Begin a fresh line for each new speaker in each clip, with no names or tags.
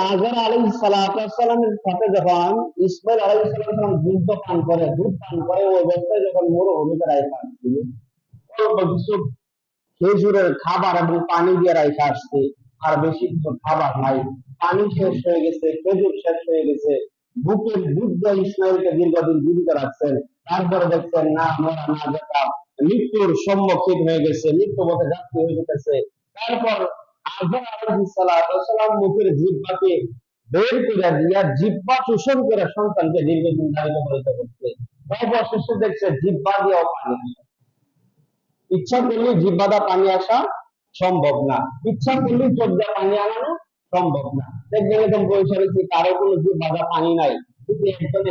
হাজার আলী সালামের সাথে যখন ইসমাইল আলী সালাম দুধ পান করে দুধ পান করে, ওই অবস্থায় যখন খেজুরের খাবার এবং পানি দিয়ে রাইখা আসছে, আর বেশি কিছু খাবার নাই। পানি শেষ হয়ে গেছে, খেজুর শেষ হয়ে গেছে। বুকের দুধ দিয়ে ইসমাইলকে দীর্ঘদিন জীবিত রাখছেন। তারপরে দেখছেন, না মরা না যেটা মৃত্যুর সম্মুখীন হয়ে গেছে মৃত্যু পথে যাত্রী হয়ে যেতেছে তারপর জিহ্বা জিহ্বা ইচ্ছা করলে পানি আসা সম্ভব না। ইচ্ছা করলে পানি আনানো সম্ভব না। দেখবেন একদম বয়স হয়েছে কারও কোনো জিহ্বাদা পানি নাই? পানি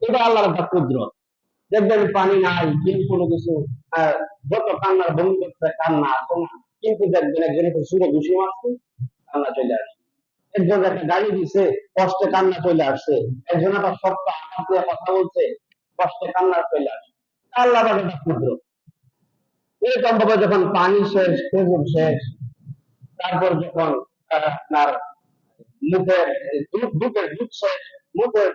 এটা আল্লাহর একটা দেখবেন পানি নাই কিন্তু কোনো কিছু যত কান্নার বন্ধ করছে, কান্না আসে না কিন্তু দেখবেন একজন একটু সুরে ঘুষি মারছে কান্না চলে আসে। একজন একটা গাড়ি দিছে, কষ্টে কান্না চলে আসছে একজন একটা শক্ত আঘাত দিয়ে কথা বলছে, কষ্টে কান্না চলে আসছে আল্লাহ একটা ক্ষুদ্র। এরকম ভাবে যখন পানি শেষ খেজুর শেষ, তারপর যখন আপনার মুখের দুধ, দুধের দুধ শেষ, মুখের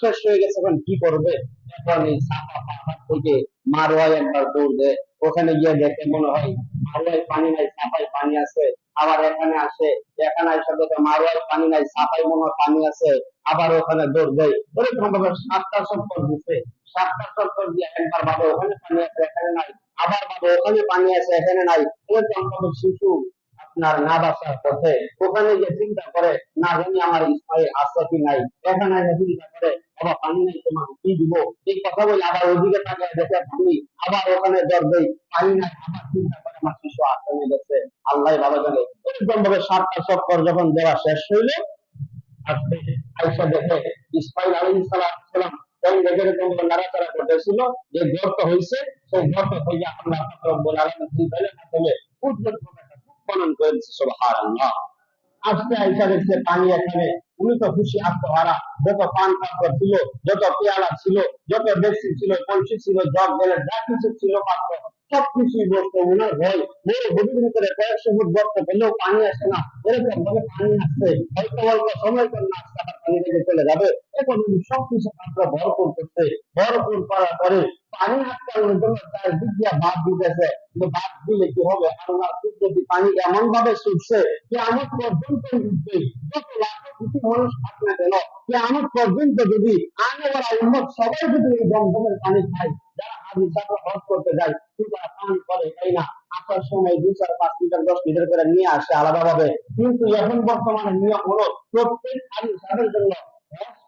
শেষ হয়ে গেছে, এখন কি করবে? এখন এই সাফা পাহাড় থেকে মারোয়ায় একবার দৌড় ওখানে গিয়ে দেখে মনে হয় মারোয়ায় পানি নাই, সাফাই পানি আছে। আবার এখানে আসে, এখানে এসে দেখে মারোয়ায় পানি নাই, সাফাই মনে হয় পানি আছে। আবার ওখানে দৌড় দেয় ওরকম ভাবে সাতটা চক্কর দিছে। সাতটা চক্কর দিয়ে একবার ভাবে, ওখানে পানি আছে, এখানে নাই। আবার ভাবে, ওখানে পানি আছে, এখানে নাই। এরকম ভাবে শিশু আপনার না বাসার পথে। ওখানে গিয়ে চিন্তা করে, না জানি আমার ইসমাইল আছে কি নাই। এখানে এসে চিন্তা করে, বাবা, পানি তোমাকে, কি দিব? এই কথা বলে আবার তাকায় দেখে পানি, আবার ওখানে পানি নাই, আবার চিন্তা করে, আমার শিশু গেছে। আল্লাহ ভালো জানে ভাবে সাতটা চক্কর যখন দেওয়া শেষ হইল আইসা দেখে ইসমাইল এরকম নাড়াচাড়া করতেছিল, যে গর্ত হইছে, সেই গর্ত থেকে আলামিন মাধ্যমে খনন করেছে, সুবহানাল্লাহ। আজকে আইসা দেখছে পানি এখানে। উনি তো খুশি আত্মহারা যত পান পাত্র ছিল, যত পেয়ালা ছিল, যত ডেক্সি ছিল, কলসি ছিল, জগ গেলে যা কিছু ছিল পাত্র সবকিছুই বলতো উনার ভয় মেরে গভীর ভিতরে কয়েকশো ফুট গর্ত পেলেও পানি আসে না। এরকম ভাবে পানি আসছে। হয়তো অল্প সময় করে না আসতে পানি থেকে চলে যাবে। এখন সবকিছু পাত্র ভরপুর করছে ভরপুর করার পরে পানি আটকানোর বাদ দিতেছে। বাদ দিলে কি হবে? কুদরতি পানি এমন ভাবে যে আমার পর্যন্ত আমার যদি সবাই যদি এই জমজমের পানি খায় করতে আলাদা ভাবে কিন্তু এখন বর্তমানে নিয়ম হলো প্রত্যেক হাজি সাহেবের জন্য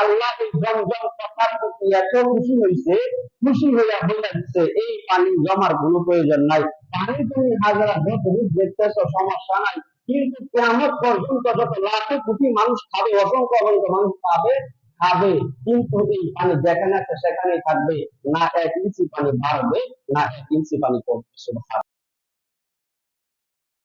আল্লাহ এই এত খুশি হয়েছে খুশি বলে দিচ্ছে এই পানি জমার কোনো প্রয়োজন নাই। পানি তুমি হাজার দেখতেছো, সমস্যা নাই। কিন্তু কেমন পর্যন্ত যত লাখো কোটি মানুষ খাবে, অসংখ্য অসংখ্য মানুষ খাবে খাবে। কিন্তু এই পানি যেখানে আছে সেখানেই থাকবে। না এক ইঞ্চি পানি বাড়বে, না এক ইঞ্চি পানি কমবে।